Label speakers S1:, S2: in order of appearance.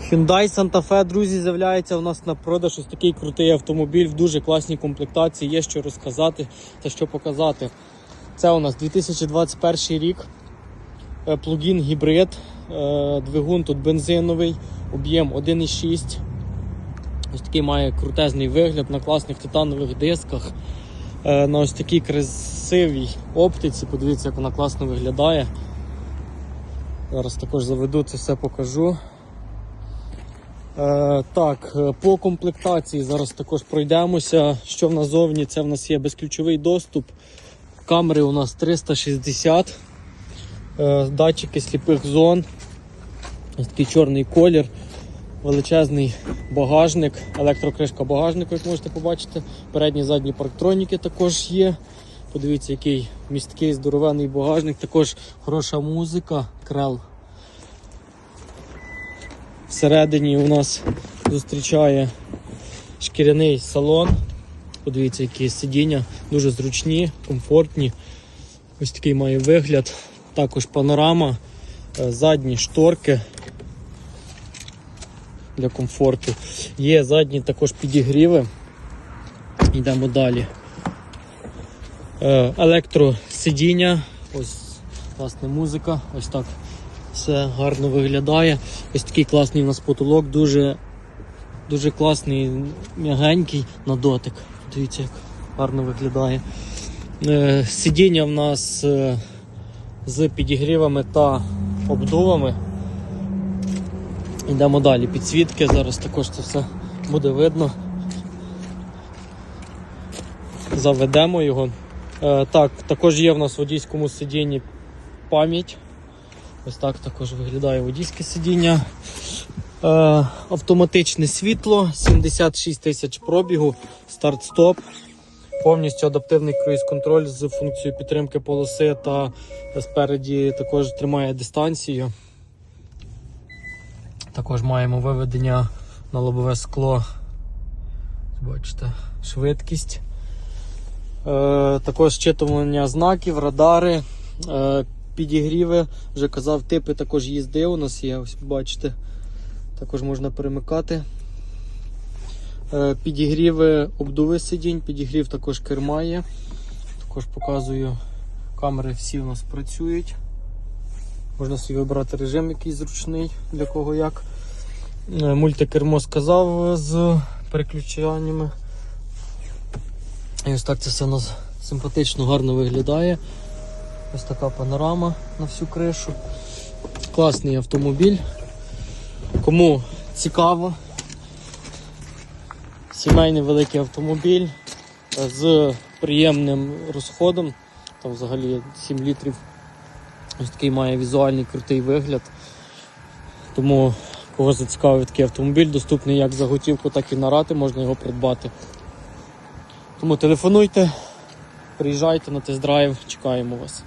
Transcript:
S1: Hyundai Santa Fe, друзі, з'являється у нас на продаж ось такий крутий автомобіль в дуже класній комплектації. Є що розказати та що показати. Це у нас 2021 рік. Е, Плугін гібрид. Е, Двигун тут бензиновий, об'єм 1,6. Ось такий має крутезний вигляд на класних титанових дисках. Е, На ось такій красивій оптиці. Подивіться, як вона класно виглядає. Зараз також заведу це все покажу. Е, так, е, по комплектації зараз також пройдемося. Що в нас зовні? Це в нас є безключовий доступ. Камери у нас 360, е, датчики сліпих зон. Ось такий чорний колір, величезний багажник, електрокришка багажнику, як можете побачити. Передні задні парктроніки також є. Подивіться, який місткий здоровенний багажник, також хороша музика, крел. Всередині у нас зустрічає шкіряний салон. Подивіться, які сидіння, дуже зручні, комфортні. Ось такий має вигляд. Також панорама, е, задні шторки для комфорту. Є задні також підігріви. Йдемо далі. Е, Електросидіння, ось власне музика, ось так все гарно виглядає. Ось такий класний у нас потолок, дуже, дуже класний, м'ягенький на дотик. Дивіться, як гарно виглядає. Е, Сидіння в нас е, з підігрівами та обдувами. Йдемо далі. Підсвітки, зараз також це все буде видно. Заведемо його. Е, так, також є в нас в водійському сидінні пам'ять. Ось так також виглядає водійське сидіння. Е, автоматичне світло, 76 тисяч пробігу, старт-стоп. Повністю адаптивний круїз-контроль з функцією підтримки полоси та спереді також тримає дистанцію. Також маємо виведення на лобове скло. Бачите, швидкість. Е, також щитування знаків, радари, е, підігріви. Вже казав, типи також їзди у нас є, ось бачите. Також можна перемикати. Е, підігріви обдуви сидінь, підігрів також керма є. Також показую, камери всі у нас працюють. Можна собі вибрати режим якийсь зручний, для кого як. Е, Мультикермо сказав з переключаннями. І ось так це все у нас симпатично, гарно виглядає. Ось така панорама на всю кришу. Класний автомобіль. Кому цікаво, сімейний великий автомобіль з приємним розходом. Там взагалі 7 літрів. Ось такий має візуальний крутий вигляд. Тому кого зацікавив такий автомобіль, доступний як за готівку, так і на рати, можна його придбати. Тому телефонуйте, приїжджайте на тест-драйв, чекаємо вас.